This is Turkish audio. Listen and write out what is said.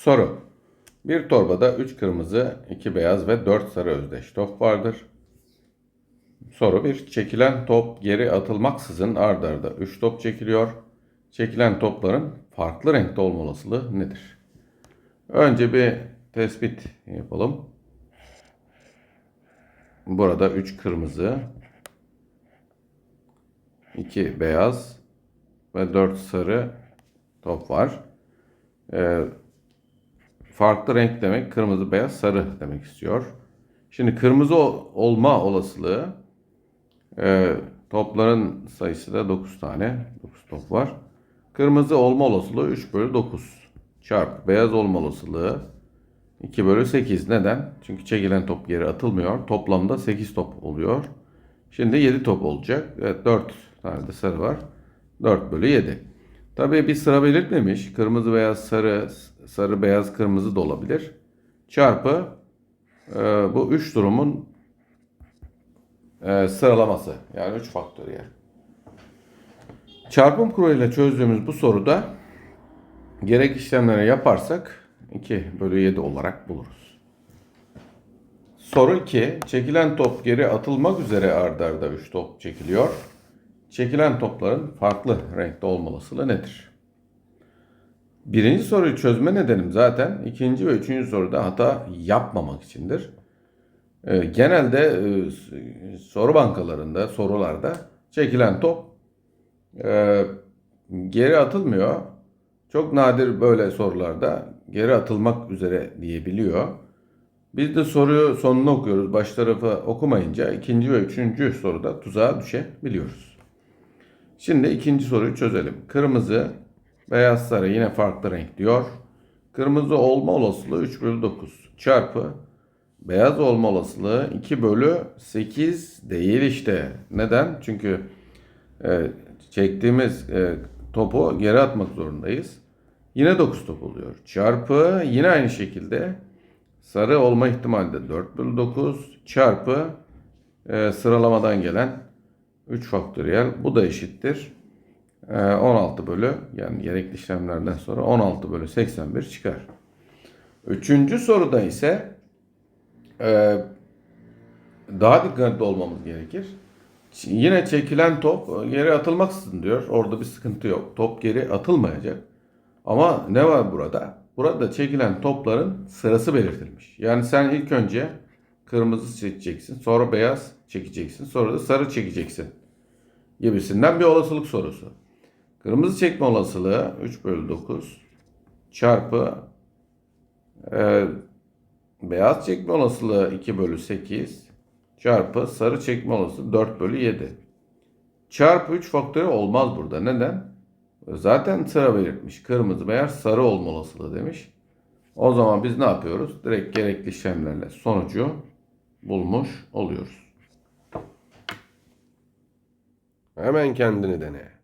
Soru. Bir torbada 3 kırmızı, 2 beyaz ve 4 sarı özdeş top vardır. Soru 1. Çekilen top geri atılmaksızın ard arda 3 top çekiliyor. Çekilen topların farklı renkte olma olasılığı nedir? Önce bir tespit yapalım. Burada 3 kırmızı, 2 beyaz ve 4 sarı top var. Ee, farklı renk demek kırmızı, beyaz, sarı demek istiyor. Şimdi kırmızı ol- olma olasılığı e, topların sayısı da 9 tane. 9 top var. Kırmızı olma olasılığı 3 bölü 9 çarpı beyaz olma olasılığı 2 bölü 8. Neden? Çünkü çekilen top geri atılmıyor. Toplamda 8 top oluyor. Şimdi 7 top olacak. Evet 4 tane de sarı var. 4 bölü 7. Tabii bir sıra belirtmemiş. Kırmızı, beyaz, sarı, sarı, beyaz, kırmızı da olabilir. Çarpı e, bu 3 durumun e, sıralaması. Yani 3 faktöriyel. Çarpım kuralıyla çözdüğümüz bu soruda gerek işlemleri yaparsak 2 bölü 7 olarak buluruz. Soru 2. Çekilen top geri atılmak üzere ardarda arda 3 top çekiliyor. Çekilen topların farklı renkte olma nedir? Birinci soruyu çözme nedenim zaten ikinci ve üçüncü soruda hata yapmamak içindir. Ee, genelde e, soru bankalarında, sorularda çekilen top e, geri atılmıyor. Çok nadir böyle sorularda geri atılmak üzere diyebiliyor. Biz de soruyu sonunu okuyoruz. Baş tarafı okumayınca ikinci ve üçüncü soruda tuzağa düşebiliyoruz. Şimdi ikinci soruyu çözelim. Kırmızı, beyaz, sarı yine farklı renk diyor. Kırmızı olma olasılığı 3 bölü 9 çarpı beyaz olma olasılığı 2 bölü 8 değil işte. Neden? Çünkü e, çektiğimiz e, topu geri atmak zorundayız. Yine 9 top oluyor. Çarpı yine aynı şekilde sarı olma ihtimali de 4 bölü 9 çarpı e, sıralamadan gelen 3 faktöriyel bu da eşittir. E, 16 bölü yani gerekli işlemlerden sonra 16 bölü 81 çıkar. Üçüncü soruda ise e, daha dikkatli olmamız gerekir. Yine çekilen top e, geri atılmaksızın diyor. Orada bir sıkıntı yok. Top geri atılmayacak. Ama ne var burada? Burada çekilen topların sırası belirtilmiş. Yani sen ilk önce kırmızı çekeceksin, sonra beyaz çekeceksin, sonra da sarı çekeceksin gibisinden bir olasılık sorusu. Kırmızı çekme olasılığı 3 bölü 9 çarpı e, beyaz çekme olasılığı 2 bölü 8 çarpı sarı çekme olasılığı 4 bölü 7. Çarpı 3 faktörü olmaz burada. Neden? Zaten sıra belirtmiş. Kırmızı, beyaz, sarı olma olasılığı demiş. O zaman biz ne yapıyoruz? Direkt gerekli işlemlerle sonucu bulmuş oluyoruz. Hemen kendini dene.